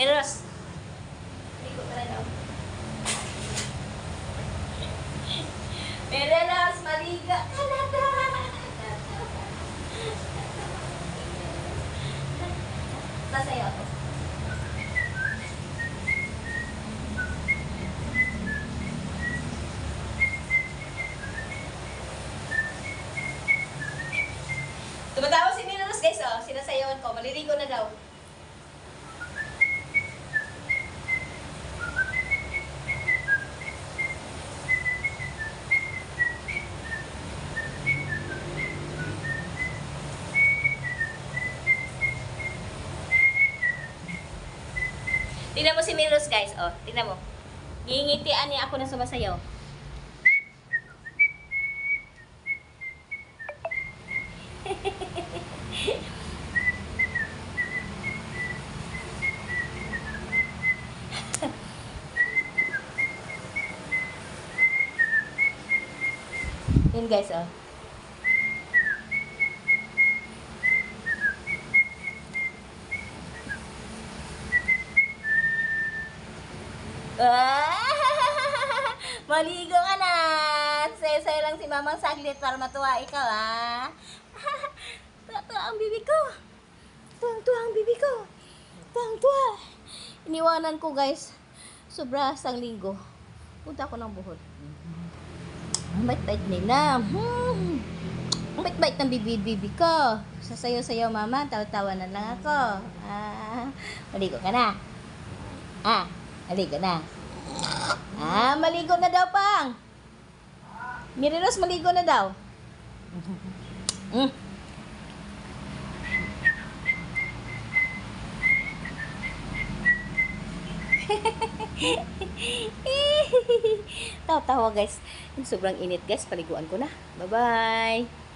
Daw. Merelos, maliga ka na. Nasa'yo ako. Tumatawa si Merelos guys, oh. Sinasayawan ko. Maliligo na daw. Tingnan mo si Milos, guys. Oh, tingnan mo. Ngingitian niya ako na sumasayaw. Yun guys, oh. Ah! Maligo ka na! Sayo-sayo lang si Mamang saglit para matuwa ikaw, ah. Tuwa-tuwa ang bibi ko. Tuwang-tuwa ang bibi ko. Tuwang-tuwa. Iniwanan ko, guys. Sobra sang linggo. Punta ako ng buhol. Ang bait-bait nila. Hmm. Ang bait-bait ng bibi-bibi ko. Sasayaw-sayaw, mama. Tawa-tawa na lang ako. Ah, maligo ka na. Ah, maligo na. Ah, maligo na daw, pang. Miriros, maligo na daw. Mm. Tawa-tawa guys. Sobrang init guys. Paliguan ko na. Bye-bye.